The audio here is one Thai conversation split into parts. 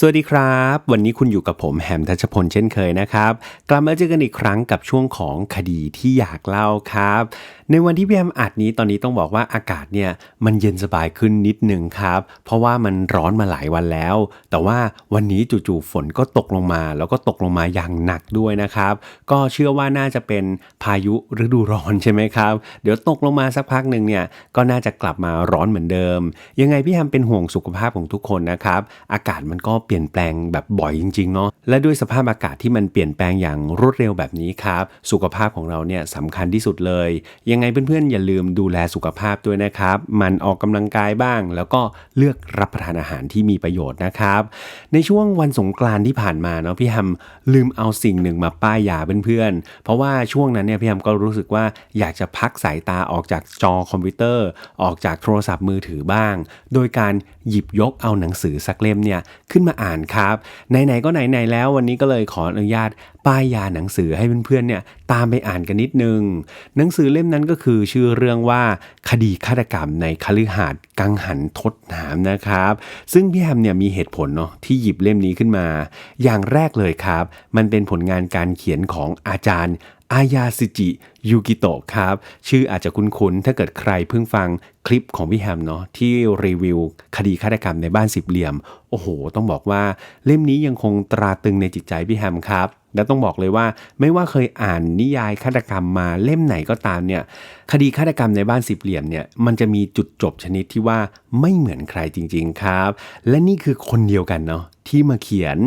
สวัสดีครับ วันนี้คุณอยู่กับผมแฮมทัชพลเช่นเคยนะครับ กลับมาเจอกันอีกครั้งกับช่วงของคดีที่อยากเล่าครับ ในวันที่พี่แฮมอัดนี้ตอนนี้ต้องบอกว่าอากาศเนี่ยมันเย็นสบายขึ้นนิดหนึ่งครับ เพราะว่ามันร้อนมาหลายวันแล้ว แต่ว่าวันนี้จู่ๆฝนก็ตกลงมา แล้วก็ตกลงมาอย่างหนักด้วยนะครับ ก็เชื่อว่าน่าจะเป็นพายุฤดูร้อนใช่ไหมครับ เดี๋ยวตกลงมาสักพักหนึ่งเนี่ยก็น่าจะกลับมาร้อนเหมือนเดิม ยังไงพี่แฮมเป็นห่วงสุขภาพของทุกคนนะครับ อากาศมันก็เปลี่ยนแปลงแบบบ่อยจริงๆเนาะและด้วยสภาพอากาศที่มันเปลี่ยนแปลงอย่างรวดเร็วแบบนี้ครับ สุขภาพของเราเนี่ยสำคัญที่สุดเลย ยังไงเพื่อนๆอย่าลืมดูแลสุขภาพด้วยนะครับ มันออกกำลังกายบ้าง แล้วก็เลือกรับประทานอาหารที่มีประโยชน์นะครับ ในช่วงวันสงกรานต์ที่ผ่านมาเนาะพี่แฮมลืมเอาสิ่งหนึ่งมาป้ายยาเพื่อนๆเพราะว่าช่วงนั้นเนี่ยพี่แฮมก็รู้สึกว่าอยากจะพักสายตาออกจากจอคอมพิวเตอร์ ออกจากโทรศัพท์มือถือบ้าง โดยการหยิบยกเอาหนังสือสักเล่มเนี่ยขึ้นมาอ่านครับ ไหนๆก็ไหนๆแล้ววันนี้ก็เลยขออนุญาตป้ายยาหนังสือให้เพื่อนๆเนี่ยตามไปอ่านกันนิดนึง หนังสือเล่มนั้นก็คือชื่อเรื่องว่าคดีฆาตกรรมในคฤหาสน์กังหันทดน้ำนะครับ ซึ่งพี่แฮมเนี่ยมีเหตุผลเนาะที่หยิบเล่มนี้ขึ้นมา อย่างแรกเลยครับ มันเป็นผลงานการเขียนของอาจารย์ อายาสิจิยูกิโตะครับ ชื่ออาจจะคุ้นๆ ถ้าเกิดใครเพิ่งฟังคลิปของพี่แฮมเนาะที่รีวิวคดีฆาตกรรมในบ้านสิบเหลี่ยม โอ้โห ต้องบอกว่าเล่มนี้ยังคงตราตรึงในจิตใจพี่แฮมครับ และต้องบอกเลยว่าไม่ว่าเคยอ่านนิยายฆาตกรรมมาเล่มไหนก็ตามเนี่ยคดีฆาตกรรมในบ้านสิบเหลี่ยมเนี่ยมันจะมีจุดจบชนิดที่ว่าไม่เหมือนใครจริง ๆครับ และนี่คือคนเดียวกันเนาะ ที่มาเขียน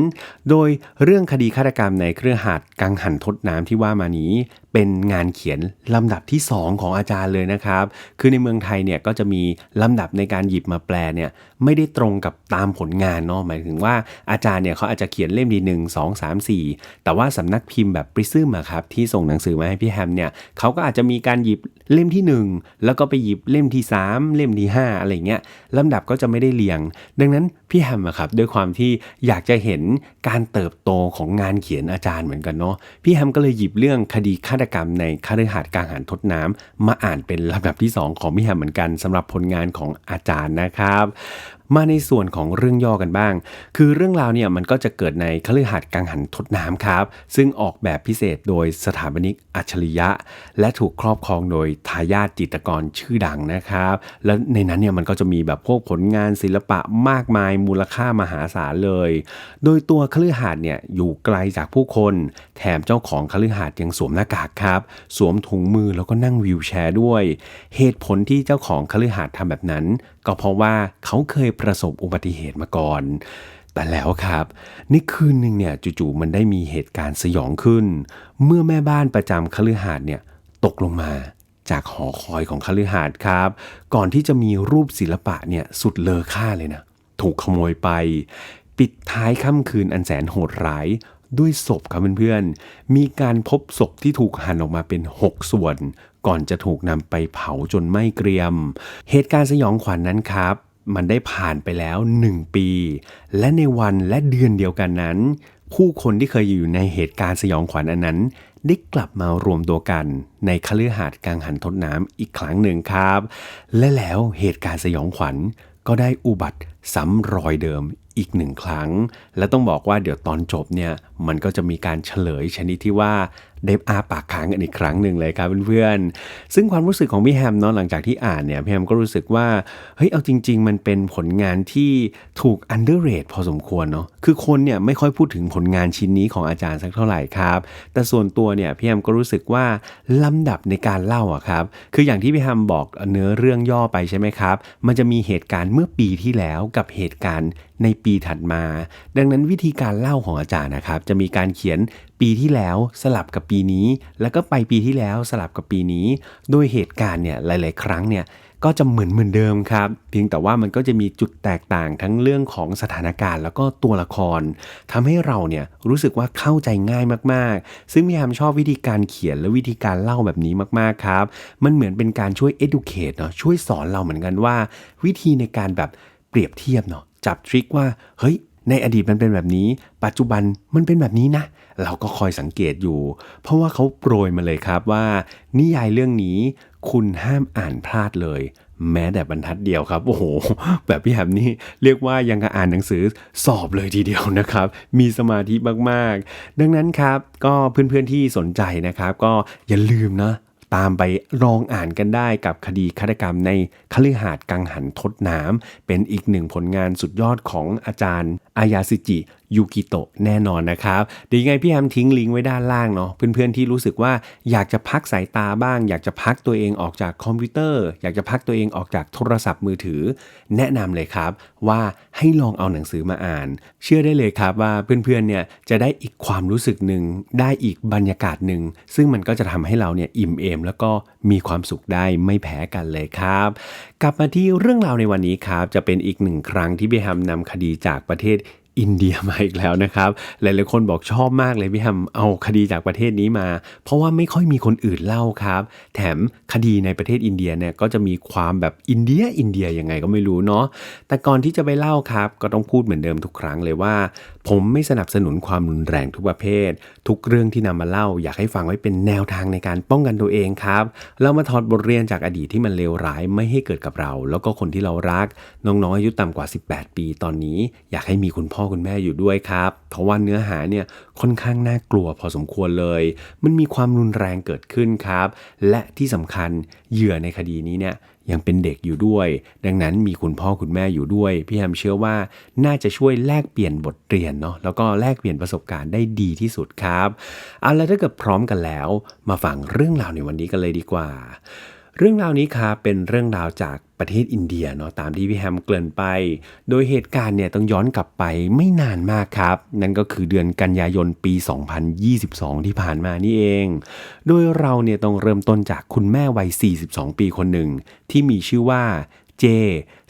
โดยเรื่องคดีฆาตกรรมในเครือหาดกังหันทดน้ำที่ว่ามานี้ เป็นงานเขียนลำดับที่ 2 ของอาจารย์เลยนะครับ คือในเมืองไทยเนี่ยก็จะมีลำดับในการหยิบมาแปลเนี่ยไม่ได้ตรงกับตามผลงานเนาะหมายถึงว่าอาจารย์เนี่ยเขาอาจจะเขียนเล่มดีหนึ่งสองสามสี่แต่ว่าสำนักพิมพ์แบบปริซึมอะครับที่ส่งหนังสือมาให้พี่แฮมเนี่ยเขาก็อาจจะมีการหยิบเล่มที่ 1 แล้วก็ไปหยิบเล่มที่ 3 เล่มที่ 5 อะไรเงี้ยลำดับก็จะไม่ได้เรียง ดังนั้นพี่แฮมอะครับด้วยความที่อยากจะเห็นการเติบโตของงานเขียนอาจารย์เหมือนกันเนาะพี่แฮมก็เลยหยิบเรื่องคดีฆาตกรรมในคฤหาสน์กลางหันทดน้ำมาอ่านเป็นลำดับที่ 2 ของพี่แฮมเหมือนกันสำหรับผลงานของอาจารย์นะครับ มาในส่วนของเรื่องย่อกันบ้าง คือเรื่องราวเนี่ยมันก็จะเกิดในคฤหาสน์กังหันทดน้ำครับ ซึ่งออกแบบพิเศษโดยสถาปนิกอัจฉริยะ และถูกครอบครองโดยทายาทจิตรกรชื่อดังนะครับ แล้วในนั้นเนี่ยมันก็จะมีแบบพวกผลงานศิลปะมากมายมูลค่ามหาศาลเลย โดยตัวคฤหาสน์เนี่ยอยู่ไกลจากผู้คน แถมเจ้าของคฤหาสน์ยังสวมหน้ากากครับ สวมถุงมือแล้วก็นั่งวิวแชร์ด้วย เหตุผลที่เจ้าของคฤหาสน์ทำแบบนั้น ก็เพราะว่าเขาเคยประสบอุบัติเหตุมาก่อน แต่แล้วครับในคืนหนึ่งเนี่ยจู่ๆมันได้มีเหตุการณ์สยองขึ้น เมื่อแม่บ้านประจำคฤหาสน์เนี่ยตกลงมาจากหอคอยของคฤหาสน์ครับ ก่อนที่จะมีรูปศิลปะเนี่ยสุดเลอค่าเลยนะถูกขโมยไป ปิดท้ายค่ำคืนอันแสนโหดร้ายด้วยศพครับเพื่อนๆ มีการพบศพที่ถูกหั่นออกมาเป็น 6 ส่วน ก่อนจะถูกนำไปเผาจนไม่เกรียม เหตุการณ์สยองขวัญนนั้นครับ มันได้ผ่านไปแล้ว 1 ปี และในวันและเดือนเดียวกันนั้น ผู้คนที่เคยอยู่ในเหตุการณ์สยองขวัญอันนั้น ได้กลับมารวมตัวกัน ในคฤหาสน์กลางหันทดน้ำอีกครั้งหนึ่งครับ และแล้วเหตุการณ์สยองขวัญก็ได้อุบัติซ้ำรอยเดิมอีกหนึ่งครั้ง และต้องบอกว่าเดี๋ยวตอนจบเนี่ย มันก็จะมีการเฉลยชนิดที่ว่าได้อาปากค้างกันอีกครั้งหนึ่งเลยครับเพื่อนๆ ซึ่งความรู้สึกของพี่แฮมเนาะหลังจากที่อ่านเนี่ยพี่แฮมก็รู้สึกว่าเฮ้ยเอาจริง ๆ มันเป็นผลงานที่ถูก underrate พอสมควรเนาะคือคนเนี่ยไม่ค่อยพูดถึงผลงานชิ้นนี้ของอาจารย์สักเท่าไหร่ครับ แต่ส่วนตัวเนี่ยพี่แฮมก็รู้สึกว่าลำดับในการเล่าอะครับคืออย่างที่พี่แฮมบอกเนื้อเรื่องย่อไปใช่ไหมครับ มันจะมีเหตุการณ์เมื่อปีที่แล้วกับเหตุการณ์ในปีถัดมา ดังนั้นวิธีการเล่าของอาจารย์นะครับจะมีการเขียนปีที่แล้วสลับกับปีนี้ แล้วก็ไปปีที่แล้วสลับกับปีนี้ โดยเหตุการณ์เนี่ยหลาย ๆ ครั้งเนี่ยก็จะเหมือนเหมือนเดิมครับ เพียงแต่ว่ามันก็จะมีจุดแตกต่างทั้งเรื่องของสถานการณ์ แล้วก็ตัวละครทำให้เราเนี่ยรู้สึกว่าเข้าใจง่ายมากๆ ซึ่งพี่ยามชอบวิธีการเขียนและวิธีการเล่าแบบนี้มากๆครับ มันเหมือนเป็นการช่วย educate เนาะช่วยสอนเราเหมือนกันว่า วิธีในการแบบเปรียบเทียบเนาะจับทริคว่าเฮ้ย ในอดีตมันเป็นแบบนี้ ปัจจุบันมันเป็นแบบนี้นะ เราก็คอยสังเกตอยู่ เพราะว่าเขาโปรยมาเลยครับว่า นิยายเรื่องนี้คุณห้ามอ่านพลาดเลย แม้แต่บรรทัดเดียวครับ โอ้โห แบบพี่แฮมนี่เรียกว่ายังกับอ่านหนังสือสอบเลยทีเดียวนะครับ มีสมาธิมากๆ ดังนั้นครับ ก็เพื่อนๆที่สนใจนะครับ ก็อย่าลืมนะ ตามไปลองอ่านกันได้กับคดีฆาตกรรมในคฤหาสน์กังหันทดน้ำเป็นอีกหนึ่งผลงานสุดยอดของอาจารย์อายาสิจิยูกิโตะแน่นอนนะครับเดี๋ยวยังไงพี่แฮมทิ้งลิงก์ไว้ด้านล่างเนาะเพื่อนๆที่รู้สึกว่าอยากจะพักสายตาบ้าง อยากจะพักตัวเองออกจากคอมพิวเตอร์ อยากจะพักตัวเองออกจากโทรศัพท์มือถือ แนะนำเลยครับว่าให้ลองเอาหนังสือมาอ่าน เชื่อได้เลยครับว่าเพื่อนๆเนี่ยจะได้อีกความรู้สึกหนึ่งได้อีกบรรยากาศหนึ่งซึ่งมันก็จะทำให้เราเนี่ยอิ่มเอมแล้วก็มีความสุขได้ไม่แพ้กันเลยครับ กลับมาที่เรื่องราวในวันนี้ครับ จะเป็นอีกหนึ่งครั้งที่พี่ฮมนำคดีจากประเทศอินเดียมาอีกแล้วนะครับ หลายๆคนบอกชอบมากเลยพี่แฮมเอาคดีจากประเทศนี้มา เพราะว่าไม่ค่อยมีคนอื่นเล่าครับ แถมคดีในประเทศอินเดียเนี่ยก็จะมีความแบบอินเดียอินเดียยังไงก็ไม่รู้เนาะแต่ก่อนที่จะไปเล่าครับ ก็ต้องพูดเหมือนเดิมทุกครั้งเลยว่าผมไม่สนับสนุนความรุนแรงทุกประเภท ทุกเรื่องที่นำมาเล่าอยากให้ฟังไว้เป็นแนวทางในการป้องกันตัวเองครับ เรามาถอดบทเรียนจากอดีตที่มันเลวร้ายไม่ให้เกิดกับเรา แล้วก็คนที่เรารัก น้องๆอายุต่ำกว่า 18 ปีตอนนี้ อยากให้มีคุณพ่อคุณแม่อยู่ด้วยครับ เพราะว่าเนื้อหาเนี่ยค่อนข้างน่ากลัวพอสมควรเลย มันมีความรุนแรงเกิดขึ้นครับ และที่สำคัญเหยื่อในคดีนี้เนี่ย ยังเป็นเด็กอยู่ด้วย ดังนั้นมีคุณพ่อคุณแม่อยู่ด้วย พี่แฮมเชื่อว่าน่าจะช่วยแลกเปลี่ยนบทเรียนเนาะแล้วก็แลกเปลี่ยนประสบการณ์ได้ดีที่สุดครับเอาละถ้าเกิดพร้อมกันแล้ว มาฟังเรื่องราวในวันนี้กันเลยดีกว่า เรื่องราวนี้ครับเป็นเรื่องราวจากประเทศอินเดียเนาะตามที่พี่แฮมเกริ่นไป โดยเหตุการณ์เนี่ยต้องย้อนกลับไปไม่นานมากครับ นั่นก็คือเดือนกันยายนปี 2022 ที่ผ่านมานี่เอง โดยเราเนี่ยต้องเริ่มต้นจากคุณแม่วัย 42 ปีคนหนึ่ง ที่มีชื่อว่าเจ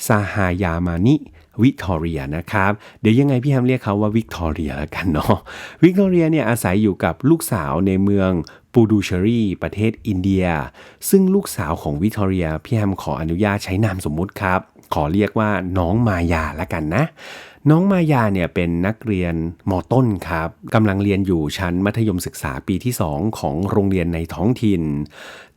ซาฮายามานิ วิกตอเรียนะครับ เดี๋ยวยังไงพี่แฮมเรียกเขาว่าวิกตอเรียแล้วกันเนาะวิกตอเรียเนี่ยอาศัยอยู่กับลูกสาวในเมืองปูดูเชอรีประเทศอินเดีย ซึ่งลูกสาวของวิกตอเรียพี่แฮมขออนุญาตใช้นามสมมุติครับ ขอเรียกว่าน้องมายาละกันนะ น้องมายาเนี่ยเป็นนักเรียนมต้นครับกำลังเรียนอยู่ชั้นมัธยมศึกษาปีที่ 2 ของโรงเรียนในท้องถิ่น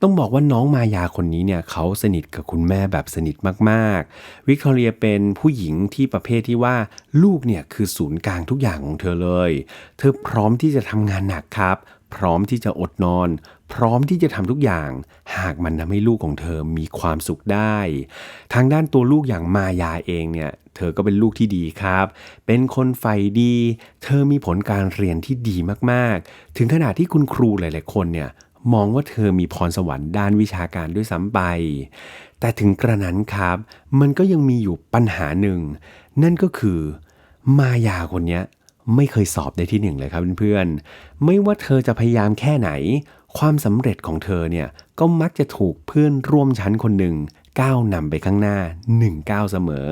ต้องบอกว่าน้องมายาคนนี้เนี่ยเขาสนิทกับคุณแม่แบบสนิทมากๆ วิกตอเรียเป็นผู้หญิงที่ประเภทที่ว่าลูกเนี่ยคือศูนย์กลางทุกอย่างของเธอเลย เธอพร้อมที่จะทำงานหนักครับ พร้อมที่จะอดนอน พร้อมที่จะทำทุกอย่าง หากมันทำให้ลูกของเธอมีความสุขได้ ทางด้านตัวลูกอย่างมายาเองเนี่ย เธอก็เป็นลูกที่ดีครับ เป็นคนใฝ่ดี เธอมีผลการเรียนที่ดีมากๆ ถึงขนาดที่คุณครูหลาย ๆ คนเนี่ยมองว่าเธอมีพรสวรรค์ด้านวิชาการด้วยซ้ำไป แต่ถึงกระนั้นครับ มันก็ยังมีอยู่ปัญหาหนึ่ง นั่นก็คือ มายาคนนี้ไม่เคยสอบได้ที่หนึ่งเลยครับเพื่อนๆ ไม่ว่าเธอจะพยายามแค่ไหน ความสำเร็จของเธอเนี่ยก็มักจะถูกเพื่อนร่วมชั้นคนหนึ่งก้าวนำไปข้างหน้า1ก้าวเสมอ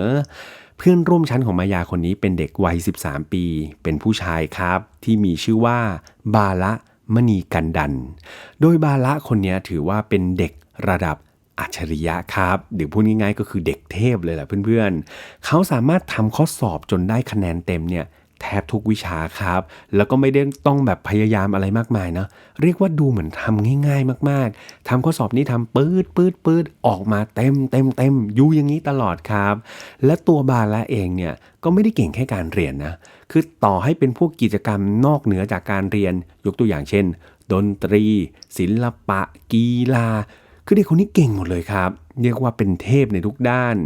เพื่อนร่วมชั้นของมายาคนนี้เป็นเด็กวัย 13 ปี เป็นผู้ชายครับ ที่มีชื่อว่าบาละมณีกันดัน โดยบาละคนนี้ถือว่าเป็นเด็กระดับอัจฉริยะครับ หรือพูดง่ายๆก็คือเด็กเทพเลยแหละเพื่อนๆ เขาสามารถทำข้อสอบจนได้คะแนนเต็มเนี่ย แทบทุกวิชาครับ แล้วก็ไม่ได้ต้องแบบพยายามอะไรมากมายนะ เรียกว่าดูเหมือนทำง่ายๆมากๆทำข้อสอบนี้ทำปืดปืดปืดออกมาเต็มเต็มเต็มอยู่อย่างนี้ตลอดครับ และตัวบาละเองเนี่ยก็ไม่ได้เก่งแค่การเรียนนะ คือต่อให้เป็นพวกกิจกรรมนอกเหนือจากการเรียน ยกตัวอย่างเช่น ดนตรี ศิลปะ กีฬา คือเด็กคนนี้เก่งหมดเลยครับ เรียกว่าเป็นเทพในทุกด้าน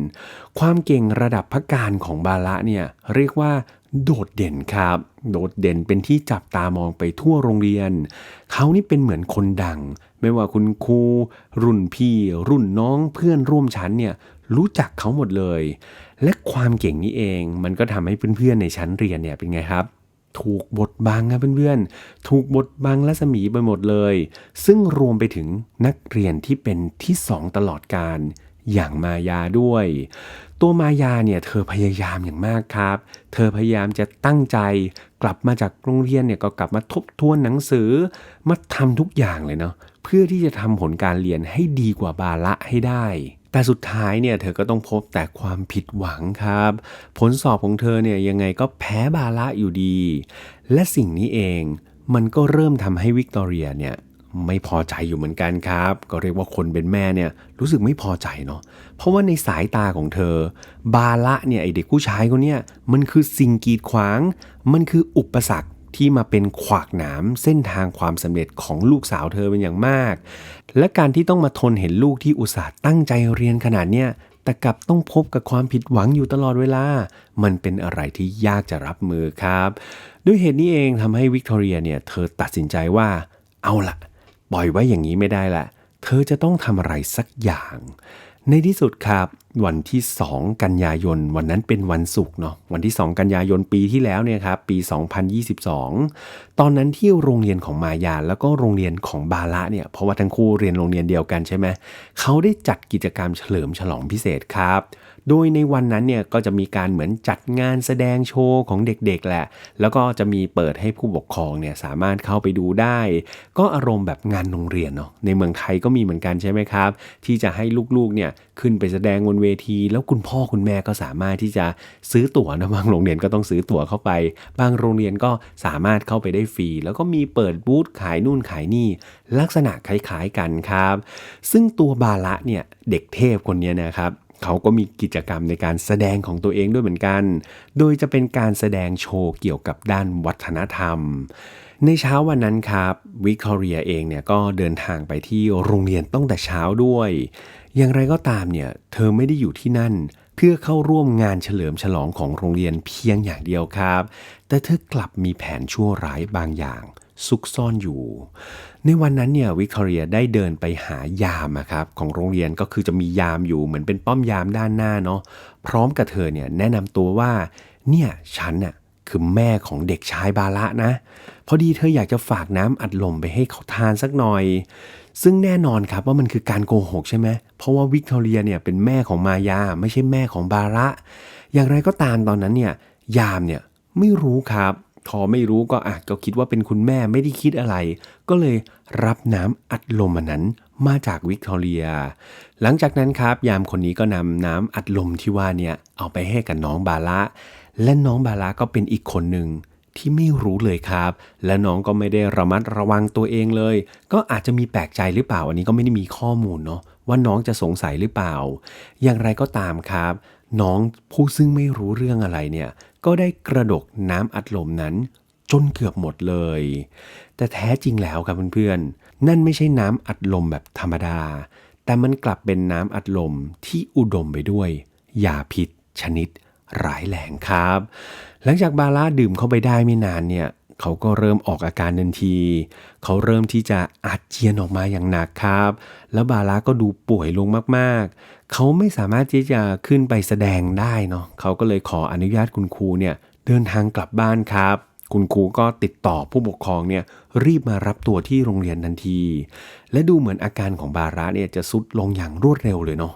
ความเก่งระดับพักการของบาละเนี่ยเรียกว่า โดดเด่นครับ โดดเด่นเป็นที่จับตามองไปทั่วโรงเรียน เขานี่เป็นเหมือนคนดัง ไม่ว่าคุณครู รุ่นพี่ รุ่นน้องเพื่อนร่วมชั้นเนี่ยรู้จักเขาหมดเลย และความเก่งนี้เองมันก็ทำให้เพื่อนๆในชั้นเรียนเนี่ยเป็นไงครับ ถูกบดบังครับเพื่อนๆ ถูกบดบังและสมีไปหมดเลย ซึ่งรวมไปถึงนักเรียนที่เป็นที่สองตลอดการอย่างมายาด้วย ตัวมายาเนี่ยเธอพยายามอย่างมากครับ เธอพยายามจะตั้งใจกลับมาจากโรงเรียนเนี่ยก็กลับมาทบทวนหนังสือ มาทำทุกอย่างเลยเนาะเพื่อที่จะทำผลการเรียนให้ดีกว่าบาละให้ได้ แต่สุดท้ายเนี่ยเธอก็ต้องพบแต่ความผิดหวังครับ ผลสอบของเธอเนี่ยยังไงก็แพ้บาละอยู่ดี และสิ่งนี้เองมันก็เริ่มทำให้วิกตอเรียเนี่ย ไม่พอใจอยู่เหมือนกันครับ ก็เรียกว่าคนเป็นแม่เนี่ยรู้สึกไม่พอใจเนาะเพราะว่าในสายตาของเธอ บาละเนี่ยไอเด็กผู้ชายคนเนี้ยมันคือสิ่งกีดขวาง มันคืออุปสรรคที่มาเป็นขวากหนามเส้นทางความสำเร็จของลูกสาวเธอเป็นอย่างมาก และการที่ต้องมาทนเห็นลูกที่อุตส่าห์ตั้งใจเรียนขนาดเนี้ยแต่กลับต้องพบกับความผิดหวังอยู่ตลอดเวลา มันเป็นอะไรที่ยากจะรับมือครับ ด้วยเหตุนี้เองทำให้วิกตอเรียเนี่ยเธอตัดสินใจว่า เอาละ ปล่อยไว้อย่างนี้ไม่ได้ละ เธอจะต้องทำอะไรสักอย่าง ในที่สุดครับ วันที่ 2 กันยายน วันนั้นเป็นวันศุกร์เนาะวันที่ 2 กันยายนปีที่แล้วเนี่ยครับปี 2022 ตอนนั้นที่โรงเรียนของมายาแล้วก็โรงเรียนของบาละเนี่ยเพราะว่าทั้งคู่เรียนโรงเรียนเดียวกันใช่ไหมเขาได้จัดกิจกรรมเฉลิมฉลองพิเศษครับ โดยในวันนั้นเนี่ยก็จะมีการเหมือนจัดงานแสดงโชว์ของเด็กๆแหละ แล้วก็จะมีเปิดให้ผู้ปกครองเนี่ยสามารถเข้าไปดูได้ ก็อารมณ์แบบงานโรงเรียนเนาะในเมืองไทยก็มีเหมือนกันใช่ไหมครับ ที่จะให้ลูกๆเนี่ยขึ้นไปแสดงบนเวที แล้วคุณพ่อคุณแม่ก็สามารถที่จะซื้อตั๋วนะบางโรงเรียนก็ต้องซื้อตั๋วเข้าไป บางโรงเรียนก็สามารถเข้าไปได้ฟรี แล้วก็มีเปิดบูธขายนู่นขายนี่ ลักษณะคล้ายๆกันครับ ซึ่งตัวบาละเนี่ยเด็กเทพคนนี้นะครับ เขาก็มีกิจกรรมในการแสดงของตัวเองด้วยเหมือนกัน โดยจะเป็นการแสดงโชว์เกี่ยวกับด้านวัฒนธรรม ในเช้าวันนั้นครับวิกตอเรียเองเนี่ยก็เดินทางไปที่โรงเรียนตั้งแต่เช้าด้วย อย่างไรก็ตามเนี่ยเธอไม่ได้อยู่ที่นั่น เพื่อเข้าร่วมงานเฉลิมฉลองของโรงเรียนเพียงอย่างเดียวครับ แต่เธอกลับมีแผนชั่วร้ายบางอย่าง ซุกซ่อนอยู่ ในวันนั้นเนี่ยวิกตอเรียได้เดินไปหายามอะครับของโรงเรียนก็คือจะมียามอยู่เหมือนเป็นป้อมยามด้านหน้าเนาะพร้อมกับเธอเนี่ยแนะนำตัวว่าเนี่ยฉันน่ะคือแม่ของเด็กชายบาละนะ พอดีเธออยากจะฝากน้ำอัดลมไปให้เขาทานสักหน่อย ซึ่งแน่นอนครับว่ามันคือการโกหกใช่ไหมเพราะว่าวิกตอเรียเนี่ยเป็นแม่ของมายาไม่ใช่แม่ของบาระ อย่างไรก็ตามตอนนั้นเนี่ยยามเนี่ยไม่รู้ครับ พอไม่รู้ก็อาจก็คิดว่าเป็นคุณแม่ไม่ได้คิดอะไร ก็เลยรับน้ำอัดลมอันนั้นมาจากวิกตอเรีย หลังจากนั้นครับยามคนนี้ก็นำน้ำอัดลมที่ว่าเนี่ยเอาไปให้กับน้องบาละและน้องบาละก็เป็นอีกคนหนึ่งที่ไม่รู้เลยครับ และน้องก็ไม่ได้ระมัดระวังตัวเองเลย ก็อาจจะมีแปลกใจหรือเปล่า อันนี้ก็ไม่ได้มีข้อมูลเนาะว่าน้องจะสงสัยหรือเปล่า อย่างไรก็ตามครับ น้องผู้ซึ่งไม่รู้เรื่องอะไรเนี่ย ก็ได้กระดกน้ำอัดลมนั้นจนเกือบหมดเลย แต่แท้จริงแล้วครับเพื่อนๆ นั่นไม่ใช่น้ำอัดลมแบบธรรมดา แต่มันกลับเป็นน้ำอัดลมที่อุดมไปด้วยยาพิษชนิดร้ายแรงครับ หลังจากบาร่าดื่มเข้าไปได้ไม่นานเนี่ยเขาก็เริ่มออกอาการทันที เขาเริ่มที่จะอาเจียนออกมาอย่างหนักครับ แล้วบาร่าก็ดูป่วยลงมากๆ เขาไม่สามารถที่จะขึ้นไปแสดงได้เนาะเขาก็เลยขออนุญาตคุณครูเนี่ยเดินทางกลับบ้านครับ คุณครูก็ติดต่อผู้ปกครองเนี่ยรีบมารับตัวที่โรงเรียนทันที และดูเหมือนอาการของบาระเนี่ยจะสุดลงอย่างรวดเร็วเลยเนาะ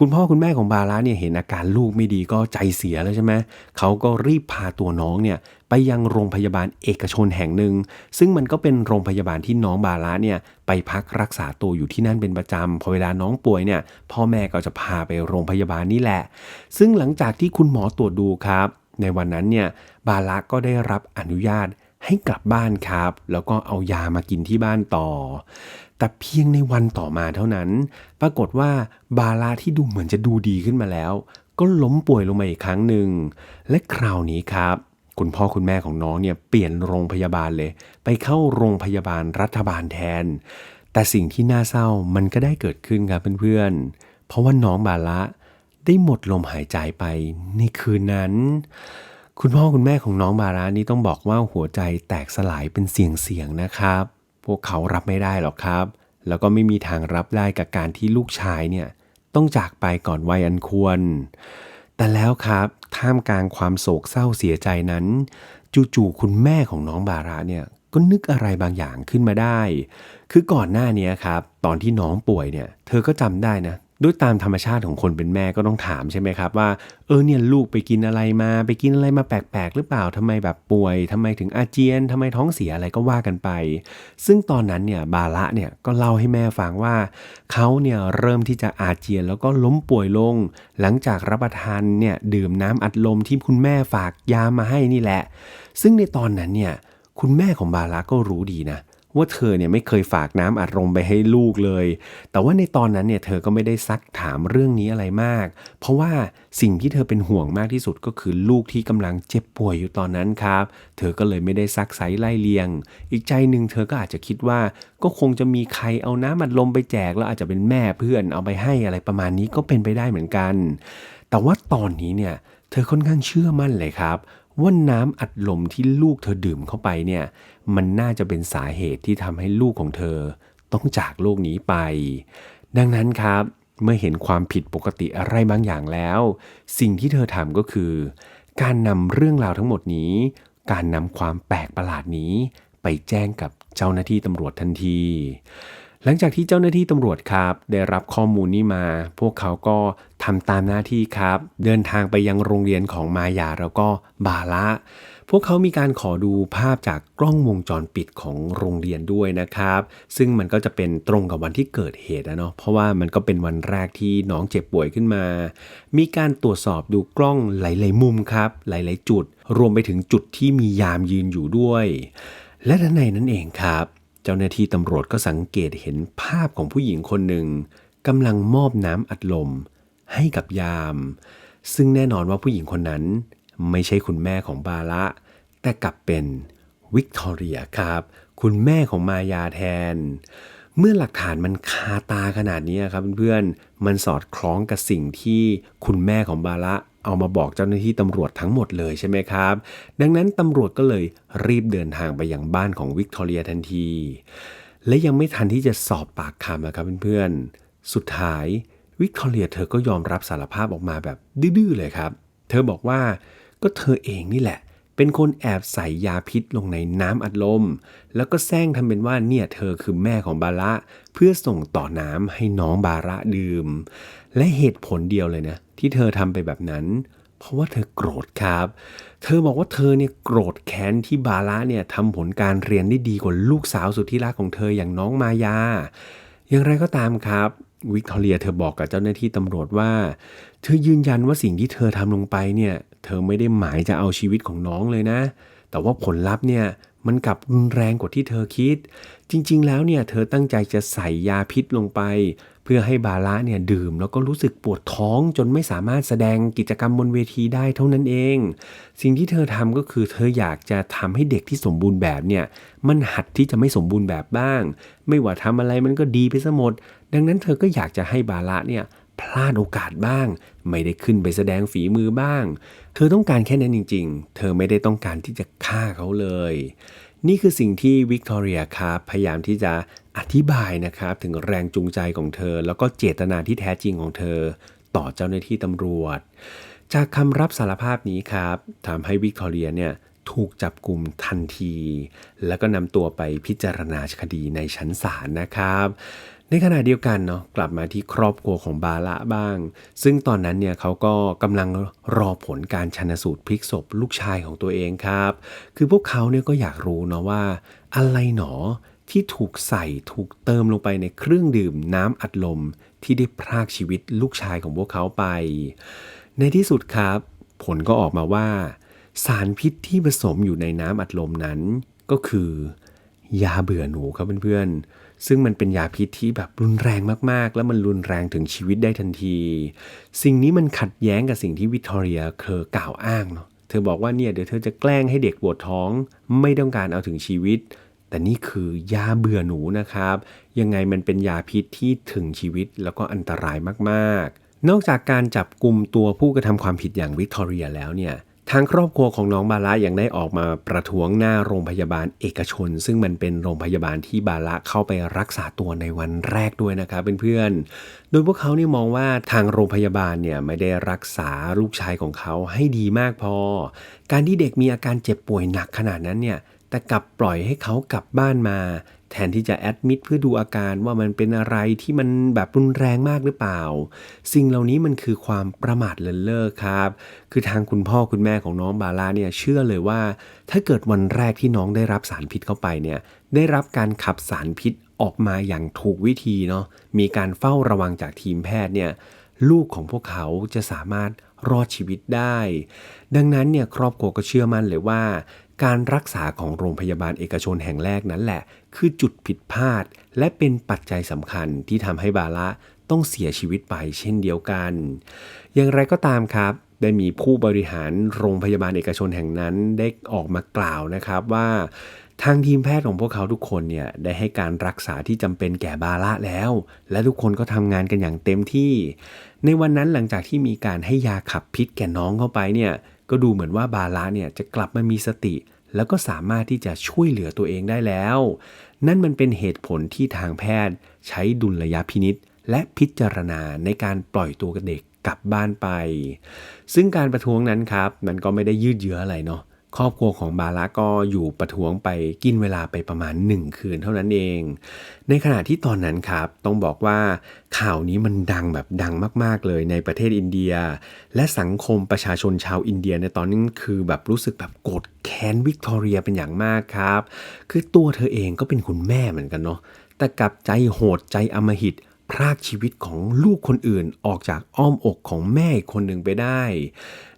คุณพ่อคุณแม่ของบาระเนี่ยเห็นอาการลูกไม่ดีก็ใจเสียแล้วใช่ไหมเขาก็รีบพาตัวน้องเนี่ยไปยังโรงพยาบาลเอกชนแห่งหนึ่ง ซึ่งมันก็เป็นโรงพยาบาลที่น้องบาระเนี่ยไปพักรักษาตัวอยู่ที่นั่นเป็นประจำพอเวลาน้องป่วยเนี่ยพ่อแม่ก็จะพาไปโรงพยาบาลนี่แหละ ซึ่งหลังจากที่คุณหมอตรวจดูครับ ในวันนั้นเนี่ยบาระก็ได้รับอนุญาต ให้กลับบ้านครับ แล้วก็เอายามากินที่บ้านต่อ แต่เพียงในวันต่อมาเท่านั้น ปรากฏว่าบาราที่ดูเหมือนจะดูดีขึ้นมาแล้ว ก็ล้มป่วยลงมาอีกครั้งหนึ่ง และคราวนี้ครับคุณพ่อคุณแม่ของน้องเนี่ยเปลี่ยนโรงพยาบาลเลย ไปเข้าโรงพยาบาลรัฐบาลแทน แต่สิ่งที่น่าเศร้ามันก็ได้เกิดขึ้นครับเพื่อนๆ เพราะว่าน้องบาละได้หมดลมหายใจไปในคืนนั้น คุณพ่อคุณแม่ของน้องบารานี่ต้องบอกว่าหัวใจแตกสลายเป็นเสียงๆนะครับ พวกเขารับไม่ได้หรอกครับ แล้วก็ไม่มีทางรับได้กับการที่ลูกชายเนี่ยต้องจากไปก่อนวัยอันควร แต่แล้วครับท่ามกลางความโศกเศร้าเสียใจนั้น จู่ๆคุณแม่ของน้องบาราเนี่ยก็นึกอะไรบางอย่างขึ้นมาได้ คือก่อนหน้านี้ครับ ตอนที่น้องป่วยเนี่ย เธอก็จำได้นะ ด้วยตามธรรมชาติของคนเป็นแม่ก็ต้องถามใช่ไหมครับว่าเออเนี่ยลูกไปกินอะไรมา ไปกินอะไรมาแปลกๆหรือเปล่าทำไมแบบป่วยทำไมถึงอาเจียนทำไมท้องเสียอะไรก็ว่ากันไป ซึ่งตอนนั้นเนี่ยบาละเนี่ยก็เล่าให้แม่ฟังว่าเขาเนี่ยเริ่มที่จะอาเจียนแล้วก็ล้มป่วยลง หลังจากรับประทานเนี่ยดื่มน้ำอัดลมที่คุณแม่ฝากยามาให้นี่แหละ ซึ่งในตอนนั้นเนี่ยคุณแม่ของบาระก็รู้ดีนะ ว่าเธอเนี่ยไม่เคยฝากน้ำอัดลมไปให้ลูกเลย แต่ว่าในตอนนั้นเนี่ยเธอก็ไม่ได้ซักถามเรื่องนี้อะไรมาก เพราะว่าสิ่งที่เธอเป็นห่วงมากที่สุดก็คือลูกที่กำลังเจ็บป่วยอยู่ตอนนั้นครับ เธอก็เลยไม่ได้ซักไซไล่เลียง อีกใจหนึ่งเธอก็อาจจะคิดว่า ก็คงจะมีใครเอาน้ำอัดลมไปแจกแล้วอาจจะเป็นแม่เพื่อนเอาไปให้อะไรประมาณนี้ก็เป็นไปได้เหมือนกัน แต่ว่าตอนนี้เนี่ยเธอค่อนข้างเชื่อมั่นเลยครับว่าน้ำอัดลมที่ลูกเธอดื่มเข้าไปเนี่ย มันน่าจะเป็นสาเหตุที่ทำให้ลูกของเธอต้องจากโลกนี้ไป ดังนั้นครับ เมื่อเห็นความผิดปกติอะไรบางอย่างแล้ว สิ่งที่เธอทำก็คือ การนำเรื่องราวทั้งหมดนี้ การนำความแปลกประหลาดนี้ ไปแจ้งกับเจ้าหน้าที่ตำรวจทันที หลังจากที่เจ้าหน้าที่ตำรวจครับ ได้รับข้อมูลนี้มา พวกเขาก็ทำตามหน้าที่ครับ เดินทางไปยังโรงเรียนของมายาแล้วก็บาละ พวกเขามีการขอดูภาพจากกล้องวงจรปิดของโรงเรียนด้วยนะครับ ซึ่งมันก็จะเป็นตรงกับวันที่เกิดเหตุนะเนาะเพราะว่ามันก็เป็นวันแรกที่น้องเจ็บป่วยขึ้นมา มีการตรวจสอบดูกล้องหลาย ๆ มุมครับ หลาย ๆ จุด รวมไปถึงจุดที่มียามยืนอยู่ด้วย และด้านในนั้นเองครับ เจ้าหน้าที่ตำรวจก็สังเกตเห็นภาพของผู้หญิงคนหนึ่งกำลังมอบน้ำอัดลมให้กับยาม ซึ่งแน่นอนว่าผู้หญิงคนนั้น ไม่ใช่คุณแม่ของบาละ แต่กลับเป็นวิกตอเรียครับ คุณแม่ของมายาแทน เมื่อหลักฐานมันคาตาขนาดนี้ครับเพื่อนๆ มันสอดคล้องกับสิ่งที่คุณแม่ของบาละเอามาบอกเจ้าหน้าที่ตำรวจทั้งหมดเลยใช่ไหมครับ ดังนั้นตำรวจก็เลยรีบเดินทางไปยังบ้านของวิกตอเรียทันที และยังไม่ทันที่จะสอบปากคำนะครับเพื่อนๆ สุดท้ายวิกตอเรียเธอก็ยอมรับสารภาพออกมาแบบดื้อๆเลยครับ เธอบอกว่า ก็เธอเองนี่แหละ เป็นคนแอบใส่ยาพิษลงในน้ำอัดลม แล้วก็แซงทำเป็นว่าเนี่ยเธอคือแม่ของบาระเพื่อส่งต่อน้ำให้น้องบาระดื่ม และเหตุผลเดียวเลยนะ ที่เธอทำไปแบบนั้น เพราะว่าเธอโกรธครับ เธอบอกว่าเธอเนี่ยโกรธแค้นที่บาระเนี่ยทำผลการเรียนได้ดีกว่าลูกสาวสุดที่รักของเธออย่างน้องมายาอย่างไรก็ตามครับ วิกตอเรียเธอบอกกับเจ้าหน้าที่ตำรวจว่า เธอยืนยันว่าสิ่งที่เธอทำลงไปเนี่ย เธอไม่ได้หมายจะเอาชีวิตของน้องเลยนะ แต่ว่าผลลัพธ์เนี่ยมันกลับรุนแรงกว่าที่เธอคิด จริง ๆ แล้วเนี่ยเธอตั้งใจจะใส่ยาพิษลงไป เพื่อให้บาระเนี่ยดื่มแล้วก็รู้สึกปวดท้องจนไม่สามารถแสดงกิจกรรมบนเวทีได้เท่านั้นเอง สิ่งที่เธอทำก็คือเธออยากจะทำให้เด็กที่สมบูรณ์แบบเนี่ยมันหัดที่จะไม่สมบูรณ์แบบบ้าง ไม่ว่าทำอะไรมันก็ดีไปซะหมด ดังนั้นเธอก็อยากจะให้บาระเนี่ยพลาดโอกาสบ้าง ไม่ได้ขึ้นไปแสดงฝีมือบ้าง เธอต้องการแค่นั้นจริง ๆ เธอไม่ได้ต้องการที่จะฆ่าเขาเลย นี่คือสิ่งที่วิกตอเรียครับพยายามที่จะ อธิบายนะครับถึงแรงจูงใจของเธอ แล้วก็เจตนาที่แท้จริงของเธอ ต่อเจ้าหน้าที่ตำรวจ จากคำรับสารภาพนี้ครับทำให้วิกตอเรียเนี่ยถูกจับกลุ่มทันที แล้วก็นำตัวไปพิจารณาคดีในชั้นศาลนะครับ ในขณะเดียวกันเนาะกลับมาที่ครอบครัวของบาละบ้าง ซึ่งตอนนั้นเนี่ยเขาก็กำลังรอผลการชันสูตรพลิกศพลูกชายของตัวเองครับ คือพวกเขาเนี่ยก็อยากรู้เนาะว่าอะไรหนอ ที่ถูกใส่ถูกเติมลงไปในเครื่องดื่มน้ำอัดลมที่ได้พรากชีวิตลูกชายของพวกเขาไป ในที่สุดครับ ผลก็ออกมาว่า สารพิษที่ผสมอยู่ในน้ำอัดลมนั้น ก็คือยาเบื่อหนูครับเพื่อนๆ ซึ่งมันเป็นยาพิษที่แบบรุนแรงมากๆ แล้วมันรุนแรงถึงชีวิตได้ทันที สิ่งนี้มันขัดแย้งกับสิ่งที่วิกตอเรียเคอกล่าวอ้างเนาะ เธอบอกว่าเนี่ยเดี๋ยวเธอจะแกล้งให้เด็กปวดท้อง ไม่ต้องการเอาถึงชีวิต แต่นี่คือยาเบื่อหนูนะครับ ยังไงมันเป็นยาพิษที่ถึงชีวิตแล้วก็อันตรายมากๆ นอกจากการจับกลุ่มตัวผู้กระทำความผิดอย่างวิกตอเรียแล้วเนี่ยทางครอบครัวของน้องบาระยังได้ออกมาประท้วงหน้าโรงพยาบาลเอกชน ซึ่งมันเป็นโรงพยาบาลที่บาระเข้าไปรักษาตัวในวันแรกด้วยนะครับเพื่อนๆ โดยพวกเขาเนี่ยมองว่าทางโรงพยาบาลเนี่ยไม่ได้รักษาลูกชายของเขาให้ดีมากพอ การที่เด็กมีอาการเจ็บป่วยหนักขนาดนั้นเนี่ย แต่กลับปล่อยให้เขากลับบ้านมา แทนที่จะแอดมิดเพื่อดูอาการว่ามันเป็นอะไรที่มันแบบรุนแรงมากหรือเปล่า สิ่งเหล่านี้มันคือความประมาทเลินเล่อครับ คือทางคุณพ่อคุณแม่ของน้องบาลาเนี่ยเชื่อเลยว่า ถ้าเกิดวันแรกที่น้องได้รับสารพิษเข้าไปเนี่ยได้รับการขับสารพิษออกมาอย่างถูกวิธีเนาะมีการเฝ้าระวังจากทีมแพทย์เนี่ยลูกของพวกเขาจะสามารถรอดชีวิตได้ ดังนั้นเนี่ยครอบครัวก็เชื่อมั่นเลยว่า การรักษาของโรงพยาบาลเอกชนแห่งแรกนั้นแหละ คือจุดผิดพลาด และเป็นปัจจัยสำคัญที่ทำให้บาละต้องเสียชีวิตไปเช่นเดียวกัน อย่างไรก็ตามครับ ได้มีผู้บริหารโรงพยาบาลเอกชนแห่งนั้นได้ออกมากล่าวนะครับว่าทางทีมแพทย์ของพวกเขาทุกคนเนี่ยได้ให้การรักษาที่จำเป็นแก่บาละแล้ว และทุกคนก็ทำงานกันอย่างเต็มที่ ในวันนั้นหลังจากที่มีการให้ยาขับพิษแก่น้องเข้าไปเนี่ย ก็ดูเหมือนว่าบาละเนี่ยจะกลับมามีสติ แล้วก็สามารถที่จะช่วยเหลือตัวเองได้แล้ว นั่นมันเป็นเหตุผลที่ทางแพทย์ใช้ดุลยพินิษและพิจารณาในการปล่อยตัวเด็กกลับบ้านไป ซึ่งการประท้วงนั้นครับ มันก็ไม่ได้ยืดเยื้ออะไรเนาะ ครอบครัวของบาระก็อยู่ประท้วงไปกินเวลาไปประมาณ 1 คืนเท่านั้นเอง ในขณะที่ตอนนั้นครับ ต้องบอกว่าข่าวนี้มันดังแบบดังมาก ๆ เลยในประเทศอินเดีย และสังคมประชาชนชาวอินเดียในตอนนี้นคือแบบรู้สึกแบบโกรธแค้นวิกตอเรียเป็นอย่างมากครับ คือตัวเธอเองก็เป็นคุณแม่เหมือนกันเนาะแต่กลับใจโหดใจอมหิต พรากชีวิตของลูกคนอื่นออกจากอ้อมอกของแม่คนหนึ่งไปได้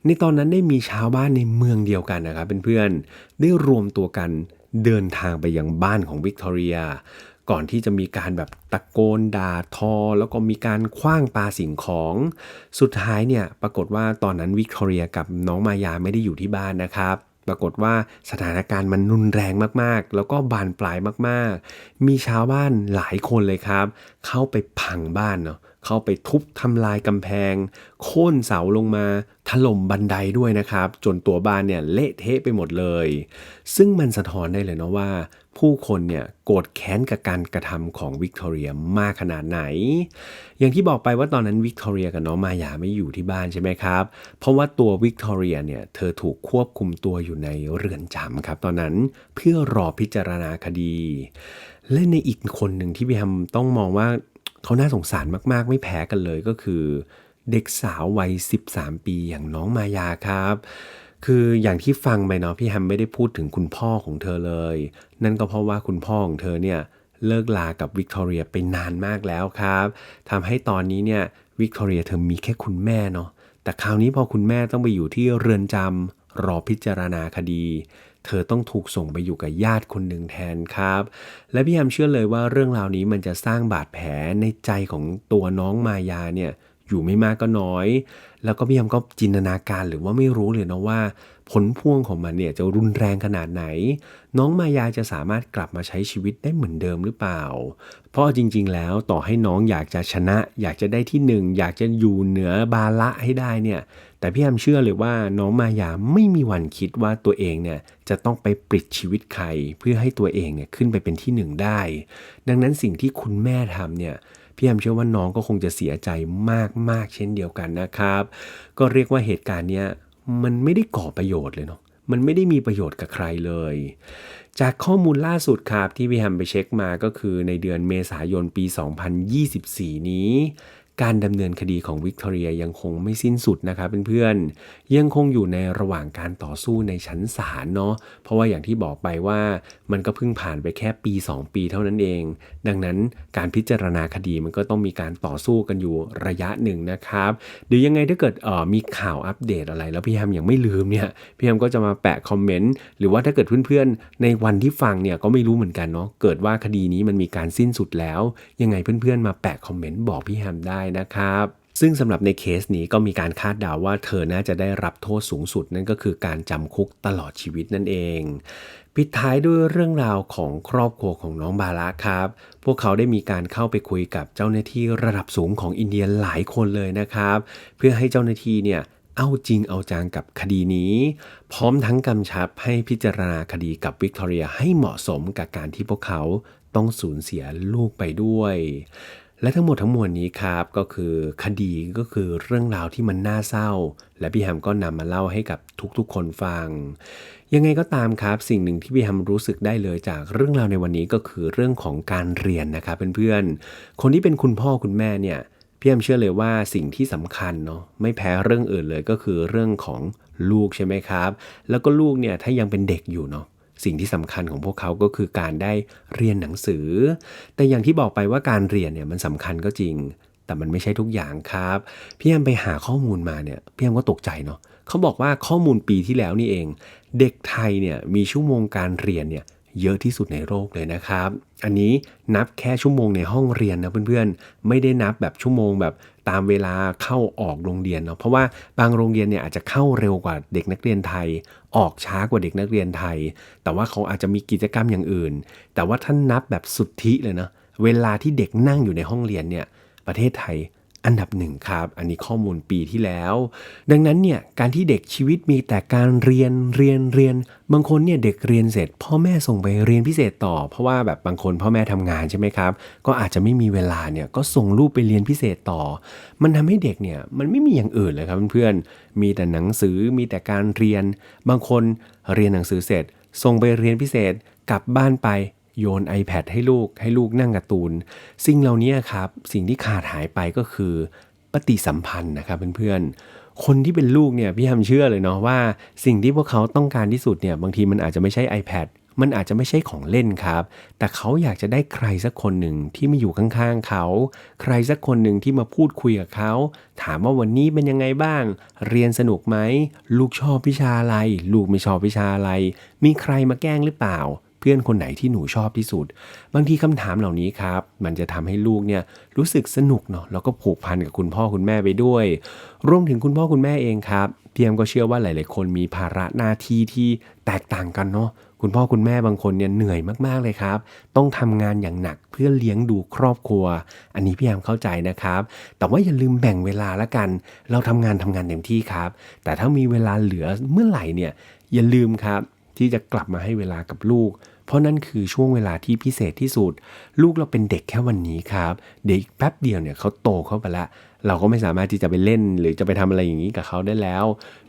ในตอนนั้นได้มีชาวบ้านในเมืองเดียวกันนะครับเพื่อนๆได้รวมตัวกันเดินทางไปยังบ้านของวิกตอเรีย ก่อนที่จะมีการแบบตะโกนด่าทอ แล้วก็มีการคว้างปาสิ่งของ สุดท้ายเนี่ยปรากฏว่าตอนนั้นวิกตอเรียกับน้องมายาไม่ได้อยู่ที่บ้านนะครับ ปรากฏว่าสถานการณ์มันรุนแรงมากๆ แล้วก็บานปลายมากๆ มีชาวบ้านหลายคนเลยครับ เข้าไปพังบ้านเนาะเข้าไปทุบทำลายกำแพง โค่นเสาลงมาถล่มบันไดด้วยนะครับ จนตัวบ้านเนี่ยเละเทะไปหมดเลย ซึ่งมันสะท้อนได้เลยนะว่า ผู้คนเนี่ยโกรธแค้นกับการกระทำของวิกตอเรียมากขนาดไหน อย่างที่บอกไปว่าตอนนั้นวิกตอเรียกับน้องมายาไม่อยู่ที่บ้านใช่ไหมครับ เพราะว่าตัววิกตอเรียเนี่ยเธอถูกควบคุมตัวอยู่ในเรือนจำครับ ตอนนั้นเพื่อรอพิจารณาคดี และในอีกคนหนึ่งที่พี่แฮมต้องมองว่าเขาน่าสงสารมากๆ ไม่แพ้กันเลยก็คือ เด็กสาววัย 13 ปีอย่างน้องมายาครับ คืออย่างที่ฟังไปเนาะพี่แฮมไม่ได้พูดถึงคุณพ่อของเธอเลย นั่นก็เพราะว่าคุณพ่อของเธอเนี่ยเลิกลากับวิกตอเรียไปนานมากแล้วครับทำให้ตอนนี้เนี่ยวิกตอเรียเธอมีแค่คุณแม่เนาะแต่คราวนี้พอคุณแม่ต้องไปอยู่ที่เรือนจำรอพิจารณาคดี เธอต้องถูกส่งไปอยู่กับญาติคนหนึ่งแทนครับ และพี่แฮมเชื่อเลยว่าเรื่องราวนี้มันจะสร้างบาดแผลในใจของตัวน้องมายาเนี่ยอยู่ไม่มากก็น้อย แล้วก็พี่แฮมก็จินตนาการหรือว่าไม่รู้เลยนะว่า ผลพวงของมันเนี่ยจะรุนแรงขนาดไหน น้องมายาจะสามารถกลับมาใช้ชีวิตได้เหมือนเดิมหรือเปล่า เพราะจริง ๆ แล้วต่อให้น้องอยากจะชนะ อยากจะได้ที่หนึ่งอยากจะอยู่เหนือบาละให้ได้เนี่ยแต่พี่แฮมเชื่อเลยว่าน้องมายาไม่มีวันคิดว่าตัวเองเนี่ยจะต้องไปปลิดชีวิตใคร เพื่อให้ตัวเองเนี่ยขึ้นไปเป็นที่หนึ่งได้ ดังนั้นสิ่งที่คุณแม่ทำเนี่ย พี่แอมเชื่อว่าน้องก็คงจะเสียใจมากๆ เช่นเดียวกันนะครับ ก็เรียกว่าเหตุการณ์เนี้ยมันไม่ได้ก่อประโยชน์เลยเนาะมันไม่ได้มีประโยชน์กับใครเลย จากข้อมูลล่าสุดครับที่พี่แฮมไปเช็คมาก็คือในเดือนเมษายนปี 2024 นี้ การดำเนินคดีของวิกตอเรียยังคงไม่สิ้นสุดนะครับเพื่อนๆยังคงอยู่ในระหว่างการต่อสู้ในชั้นศาลเนาะเพราะว่าอย่างที่บอกไปว่ามันก็เพิ่งผ่านไปแค่ปี 2 ปีเท่านั้นเอง ดังนั้นการพิจารณาคดีมันก็ต้องมีการต่อสู้กันอยู่ระยะหนึ่งนะครับเดี๋ยวยังไงถ้าเกิดเออมีข่าวอัปเดตอะไร แล้วพี่แฮมยังไม่ลืมเนี่ยพี่แฮมก็จะมาแปะคอมเมนต์หรือว่าถ้าเกิดเพื่อนๆในวันที่ฟังเนี่ยก็ไม่รู้เหมือนกันเนาะเกิดว่าคดีนี้มันมีการสิ้นสุดแล้ว ยังไงเพื่อนๆมาแปะคอมเมนต์บอกพี่แฮมได้นะครับ ซึ่งสำหรับในเคสนี้ก็มีการคาดเดาว่าเธอน่าจะได้รับโทษสูงสุดนั่นก็คือการจำคุกตลอดชีวิตนั่นเองปิดท้ายด้วยเรื่องราวของครอบครัวของน้องบาระครับ พวกเขาได้มีการเข้าไปคุยกับเจ้าหน้าที่ระดับสูงของอินเดียหลายคนเลยนะครับ เพื่อให้เจ้าหน้าที่เนี่ยเอาจริงเอาจังกับคดีนี้ พร้อมทั้งกำชับให้พิจารณาคดีกับวิกตอเรียให้เหมาะสมกับการที่พวกเขาต้องสูญเสียลูกไปด้วย และทั้งหมดทั้งมวลนี้ครับก็คือคดีก็คือเรื่องราวที่มันน่าเศร้า และพี่แฮมก็นำมาเล่าให้กับทุกๆคนฟัง ยังไงก็ตามครับ สิ่งหนึ่งที่พี่แฮมรู้สึกได้เลยจากเรื่องราวในวันนี้ก็คือเรื่องของการเรียนนะครับเพื่อนๆ คนที่เป็นคุณพ่อคุณแม่เนี่ยพี่แฮมเชื่อเลยว่าสิ่งที่สำคัญเนาะไม่แพ้เรื่องอื่นเลยก็คือเรื่องของลูกใช่ไหมครับ แล้วก็ลูกเนี่ยถ้ายังเป็นเด็กอยู่เนาะ สิ่งที่สำคัญของพวกเขาก็คือการได้เรียนหนังสือ แต่อย่างที่บอกไปว่าการเรียนเนี่ยมันสำคัญก็จริง แต่มันไม่ใช่ทุกอย่างครับ พี่แอมไปหาข้อมูลมาเนี่ยพี่แอมก็ตกใจเนาะเขาบอกว่าข้อมูลปีที่แล้วนี่เอง เด็กไทยเนี่ยมีชั่วโมงการเรียนเนี่ยเยอะที่สุดในโลกเลยนะครับ อันนี้นับแค่ชั่วโมงในห้องเรียนนะเพื่อนๆ ไม่ได้นับแบบชั่วโมงแบบตามเวลาเข้าออกโรงเรียนเนาะ เพราะว่าบางโรงเรียนเนี่ยอาจจะเข้าเร็วกว่าเด็กนักเรียนไทย ออกช้ากว่าเด็กนักเรียนไทย แต่ว่าเขาอาจจะมีกิจกรรมอย่างอื่น แต่ว่าท่านนับแบบสุทธิเลยนะ เวลาที่เด็กนั่งอยู่ในห้องเรียนเนี่ย ประเทศไทย อันดับหนึ่งครับ อันนี้ข้อมูลปีที่แล้ว ดังนั้นเนี่ยการที่เด็กชีวิตมีแต่การเรียนเรียนเรียน บางคนเนี่ยเด็กเรียนเสร็จ พ่อแม่ส่งไปเรียนพิเศษต่อ เพราะว่าแบบบางคนพ่อแม่ทำงานใช่ไหมครับ ก็อาจจะไม่มีเวลาเนี่ยก็ส่งลูกไปเรียนพิเศษต่อ มันทำให้เด็กเนี่ยมันไม่มีอย่างอื่นเลยครับเพื่อนๆมีแต่หนังสือมีแต่การเรียน บางคนเรียนหนังสือเสร็จส่งไปเรียนพิเศษกลับบ้านไป โยน iPad ให้ลูกให้ลูกนั่งการ์ตูน สิ่งเหล่านี้ครับ สิ่งที่ขาดหายไปก็คือปฏิสัมพันธ์นะครับเพื่อนๆ คนที่เป็นลูกเนี่ยพี่ทำเชื่อเลยเนาะว่า สิ่งที่พวกเขาต้องการที่สุดเนี่ยบางทีมันอาจจะไม่ใช่ iPad มันอาจจะไม่ใช่ของเล่นครับ แต่เขาอยากจะได้ใครสักคนหนึ่งที่มาอยู่ข้างๆเขา ใครสักคนหนึ่งที่มาพูดคุยกับเขา ถามว่าวันนี้เป็นยังไงบ้าง เรียนสนุกไหม ลูกชอบวิชาอะไร ลูกไม่ชอบวิชาอะไร มีใครมาแกล้งหรือเปล่า เพื่อนคนไหนที่หนูชอบที่สุด บางทีคำถามเหล่านี้ครับ มันจะทำให้ลูกเนี่ยรู้สึกสนุกเนาะแล้วก็ผูกพันกับคุณพ่อคุณแม่ไปด้วย รวมถึงคุณพ่อคุณแม่เองครับพี่แอมก็เชื่อว่าหลาย ๆ คนมีภาระหน้าที่ที่แตกต่างกันเนาะคุณพ่อคุณแม่บางคนเนี่ยเหนื่อยมากๆเลยครับ ต้องทำงานอย่างหนักเพื่อเลี้ยงดูครอบครัว อันนี้พี่แอมเข้าใจนะครับ แต่ว่าอย่าลืมแบ่งเวลาละกัน เราทำงานทำงานเต็มที่ครับ แต่ถ้ามีเวลาเหลือเมื่อไหร่เนี่ยอย่าลืมครับ ที่จะกลับมาให้เวลากับลูก เพราะนั่นคือช่วงเวลาที่พิเศษที่สุด ลูกเราเป็นเด็กแค่วันนี้ครับ เด็กแป๊บเดียวเนี่ยเขาโตเข้าไปละ เราก็ไม่สามารถที่จะไปเล่น หรือจะไปทำอะไรอย่างนี้กับเขาได้แล้ว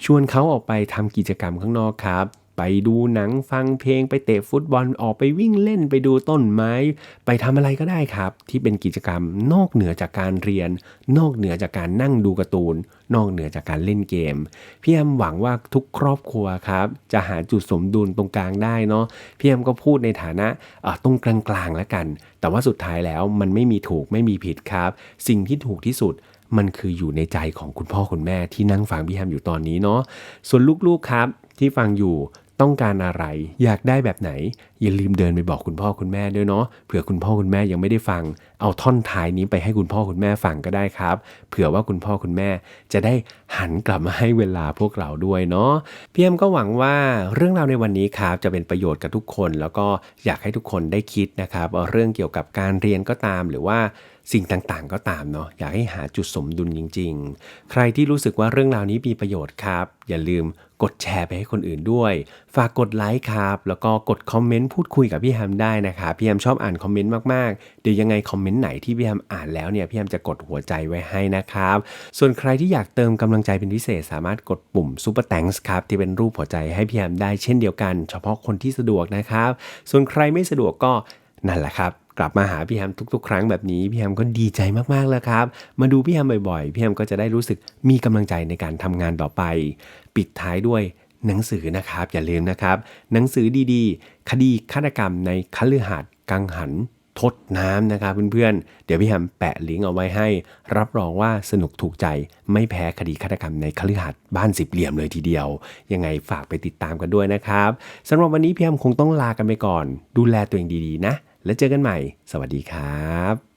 ชวนเขาออกไปทำกิจกรรมข้างนอกครับ ไปดูหนังฟังเพลงไปเตะฟุตบอลออกไปวิ่งเล่นไปดูต้นไม้ ไปทำอะไรก็ได้ครับ ที่เป็นกิจกรรมนอกเหนือจากการเรียน นอกเหนือจากการนั่งดูการ์ตูน นอกเหนือจากการเล่นเกม พี่แอมหวังว่าทุกครอบครัวครับ จะหาจุดสมดุลตรงกลางได้เนาะพี่แอมก็พูดในฐานะตรงกลางๆแล้วกัน แต่ว่าสุดท้ายแล้วมันไม่มีถูกไม่มีผิดครับ สิ่งที่ถูกที่สุดมันคืออยู่ในใจของคุณพ่อคุณแม่ที่นั่งฟังพี่แฮมอยู่ตอนนี้เนาะส่วนลูกๆครับที่ฟังอยู่ ต้องการอะไร อยากได้แบบไหน อย่าลืมเดินไปบอกคุณพ่อคุณแม่ด้วยเนาะเผื่อคุณพ่อคุณแม่ยังไม่ได้ฟัง เอาท่อนท้ายนี้ไปให้คุณพ่อคุณแม่ฟังก็ได้ครับ เผื่อว่าคุณพ่อคุณแม่จะได้หันกลับมาให้เวลาพวกเราด้วยเนาะพี่แอมก็หวังว่าเรื่องราวในวันนี้ครับจะเป็นประโยชน์กับทุกคน แล้วก็อยากให้ทุกคนได้คิดนะครับเรื่องเกี่ยวกับการเรียนก็ตามหรือว่าสิ่งต่างๆ ก็ตามเนาะอยากให้หาจุดสมดุลจริง ๆ ใครที่รู้สึกว่าเรื่องราวนี้มีประโยชน์ครับ อย่าลืม กดแชร์ไปให้คนอื่นด้วย ฝากกดไลค์ครับ แล้วก็กดคอมเมนต์พูดคุยกับพี่แฮมได้นะครับพี่แฮมชอบอ่านคอมเมนต์มากๆ เดี๋ยวยังไงคอมเมนต์ไหนที่พี่แฮมอ่านแล้วเนี่ยพี่แฮมจะกดหัวใจไว้ให้นะครับ ส่วนใครที่อยากเติมกำลังใจเป็นพิเศษ สามารถกดปุ่ม Super Thanks ครับที่เป็นรูปหัวใจให้พี่แฮมได้เช่นเดียวกัน เฉพาะคนที่สะดวกนะครับ ส่วนใครไม่สะดวกก็นั่นแหละครับ กลับมาหาพี่แฮมทุก ๆ ครั้งแบบนี้พี่แฮมก็ดีใจมากๆแล้วครับ มาดูพี่แฮมบ่อยๆพี่แฮมก็จะได้รู้สึกมีกำลังใจในการทำงานต่อไป ปิดท้ายด้วยหนังสือนะครับ อย่าลืมนะครับ หนังสือดีๆ คดีฆาตกรรมในคฤหาสน์กังหันทดน้ำนะครับเพื่อนๆ เดี๋ยวพี่แฮมแปะลิงก์เอาไว้ให้ รับรองว่าสนุกถูกใจไม่แพ้คดีฆาตกรรมในคฤหาสน์บ้านสิบเหลี่ยมเลยทีเดียว ยังไงฝากไปติดตามกันด้วยนะครับสำหรับวันนี้พี่แฮมคงต้องลากันไปก่อน ดูแลตัวเองดีๆนะ และเจอกันใหม่ สวัสดีครับ